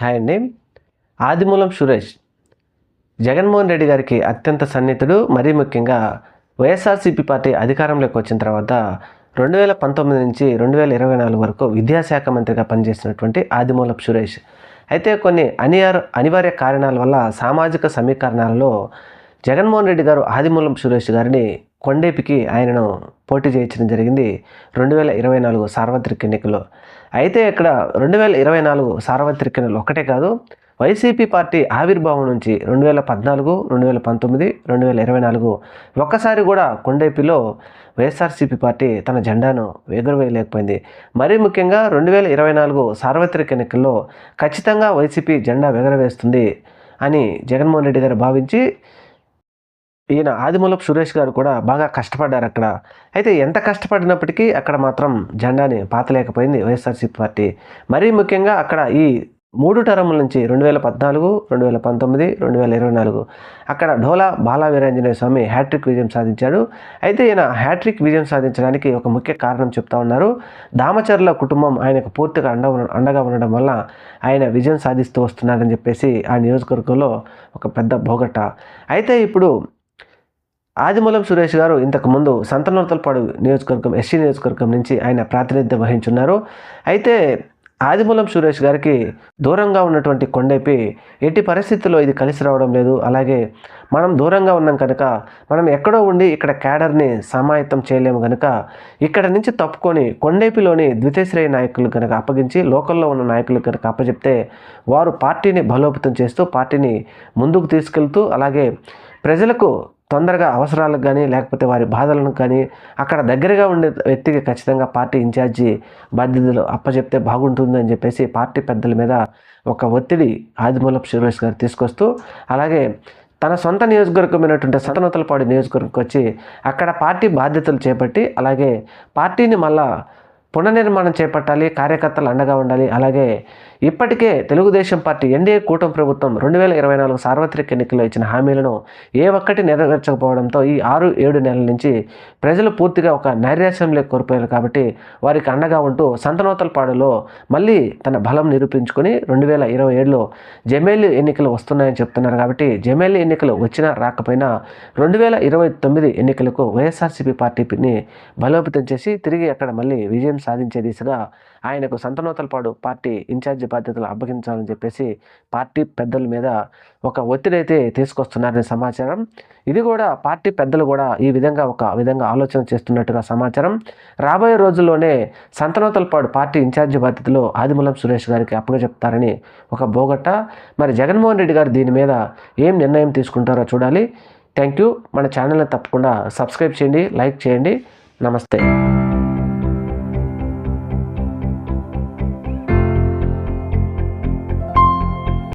Hi అండి. ఆదిమూలం సురేష్. జగన్మోహన్ రెడ్డి గారికి అత్యంత సన్నిహితుడు మరీ ముఖ్యంగా వైఎస్ఆర్సీపీ పార్టీ అధికారంలోకి వచ్చిన తర్వాత రెండు వేల పంతొమ్మిది నుంచి రెండు వేల ఇరవై నాలుగు వరకు విద్యాశాఖ మంత్రిగా పనిచేసినటువంటి ఆదిమూలం సురేష్. అయితే కొన్ని అనివార్య అనివార్య కారణాల వల్ల సామాజిక సమీకరణాలలో జగన్మోహన్ రెడ్డి గారు ఆదిమూలం సురేష్ గారిని కొండేపికి ఆయనను పోటీ చేయించడం జరిగింది రెండు వేల ఇరవై నాలుగు సార్వత్రిక ఎన్నికల్లో. అయితే ఇక్కడ రెండు వేల ఇరవై నాలుగు సార్వత్రిక ఎన్నికలు ఒకటే కాదు వైసీపీ పార్టీ ఆవిర్భావం నుంచి రెండు వేల పద్నాలుగు రెండు వేల పంతొమ్మిది రెండు వేల ఇరవై నాలుగు ఒక్కసారి కూడా కొండేపిలో వైఎస్ఆర్సీపీ పార్టీ తన జెండాను ఎగురవేయలేకపోయింది మరీ ముఖ్యంగా రెండు వేల ఇరవై నాలుగు సార్వత్రిక ఎన్నికల్లో ఖచ్చితంగా వైసీపీ జెండా ఎగరవేస్తుంది అని జగన్మోహన్ రెడ్డి గారు భావించి ఈయన ఆదిమూలపు సురేష్ గారు కూడా బాగా కష్టపడ్డారు అక్కడ. అయితే ఎంత కష్టపడినప్పటికీ అక్కడ మాత్రం జెండాని పాతలేకపోయింది వైఎస్ఆర్సీపీ పార్టీ. మరీ ముఖ్యంగా అక్కడ ఈ మూడు టర్ముల నుంచి రెండు వేల పద్నాలుగు రెండు వేల పంతొమ్మిది రెండు వేల ఇరవై నాలుగు. అక్కడ ఢోలా బాలా వీరాంజనేయ స్వామి హ్యాట్రిక్ విజయం సాధించాడు. అయితే ఈయన హ్యాట్రిక్ విజయం సాధించడానికి ఒక ముఖ్య కారణం చెప్తా ఉన్నారు. దామచర్ల కుటుంబం ఆయనకు పూర్తిగా అండ అండగా ఉండడం వల్ల ఆయన విజయం సాధిస్తూ వస్తున్నారని చెప్పేసి ఆ నియోజకవర్గంలో ఒక పెద్ద బోగట్ట అయితే ఇప్పుడు ఆదిమూలం సురేష్ గారు ఇంతకుముందు సంతనోతలపాడు నియోజకవర్గం ఎస్సీ నియోజకవర్గం నుంచి ఆయన ప్రాతినిధ్యం వహించున్నారు. అయితే ఆదిమూలం సురేష్ గారికి దూరంగా ఉన్నటువంటి కొండపి ఎట్టి పరిస్థితుల్లో ఇది కలిసి రావడం లేదు. అలాగే మనం దూరంగా ఉన్నాం కనుక మనం ఎక్కడో ఉండి ఇక్కడ క్యాడర్ని సమాయత్తం చేయలేము కనుక ఇక్కడ నుంచి తప్పుకొని కొండేపిలోని ద్వితీయశ్రేయ నాయకులు కనుక అప్పగించి లోకల్లో ఉన్న నాయకులు కనుక అప్పచెప్తే వారు పార్టీని బలోపేతం చేస్తూ పార్టీని ముందుకు తీసుకెళ్తూ అలాగే ప్రజలకు తొందరగా అవసరాలకు కానీ లేకపోతే వారి బాధలను కానీ అక్కడ దగ్గరగా ఉండే వ్యక్తికి ఖచ్చితంగా పార్టీ ఇన్ఛార్జి బాధ్యతలు అప్పచెప్తే బాగుంటుందని చెప్పేసి పార్టీ పెద్దల మీద ఒక ఒత్తిడి ఆదిమూలపు సురేష్ గారు తీసుకొస్తూ అలాగే తన సొంత నియోజకవర్గమైనటువంటి సతనతలపాడు నియోజకవర్గంకి వచ్చి అక్కడ పార్టీ బాధ్యతలు చేపట్టి అలాగే పార్టీని మళ్ళా పునర్నిర్మాణం చేపట్టాలి కార్యకర్తలు అండగా ఉండాలి. అలాగే ఇప్పటికే తెలుగుదేశం పార్టీ ఎన్డీఏ కూటమి ప్రభుత్వం రెండు వేల ఇరవై నాలుగు సార్వత్రిక ఎన్నికల్లో ఇచ్చిన హామీలను ఏ ఒక్కటి నెరవేర్చకపోవడంతో ఈ ఆరు ఏడు నెలల నుంచి ప్రజలు పూర్తిగా ఒక నైరాశ్యంలో కోల్పోయారు కాబట్టి వారికి అండగా ఉంటూ సంతనోతలపాడులో మళ్ళీ తన బలం నిరూపించుకొని రెండు వేల ఇరవై ఏడులో జమేలి ఎన్నికలు వస్తున్నాయని చెప్తున్నారు కాబట్టి జమేలి ఎన్నికలు వచ్చినా రాకపోయినా రెండు వేల ఇరవై తొమ్మిది ఎన్నికలకు వైఎస్ఆర్సీపీ పార్టీని బలోపేతం చేసి తిరిగి అక్కడ మళ్ళీ విజయం సాధించే దిశగా ఆయనకు సంతనోతలపాడు పార్టీ ఇన్ఛార్జి బాధ్యతలు అప్పగించాలని చెప్పేసి పార్టీ పెద్దల మీద ఒక ఒత్తిడి అయితే తీసుకొస్తున్నారనే సమాచారం. ఇది కూడా పార్టీ పెద్దలు కూడా ఈ విధంగా ఒక విధంగా ఆలోచన చేస్తున్నట్టుగా సమాచారం. రాబోయే రోజుల్లోనే సంతనోతలపాడు పార్టీ ఇన్ఛార్జి బాధ్యతలు ఆదిమూలం సురేష్ గారికి అప్పగచెప్తారని ఒక బోగట్ట మరి జగన్మోహన్ రెడ్డి గారు దీని మీద ఏం నిర్ణయం తీసుకుంటారో చూడాలి. Thank you. మన ఛానల్ని తప్పకుండా సబ్స్క్రైబ్ చేయండి లైక్ చేయండి. నమస్తే.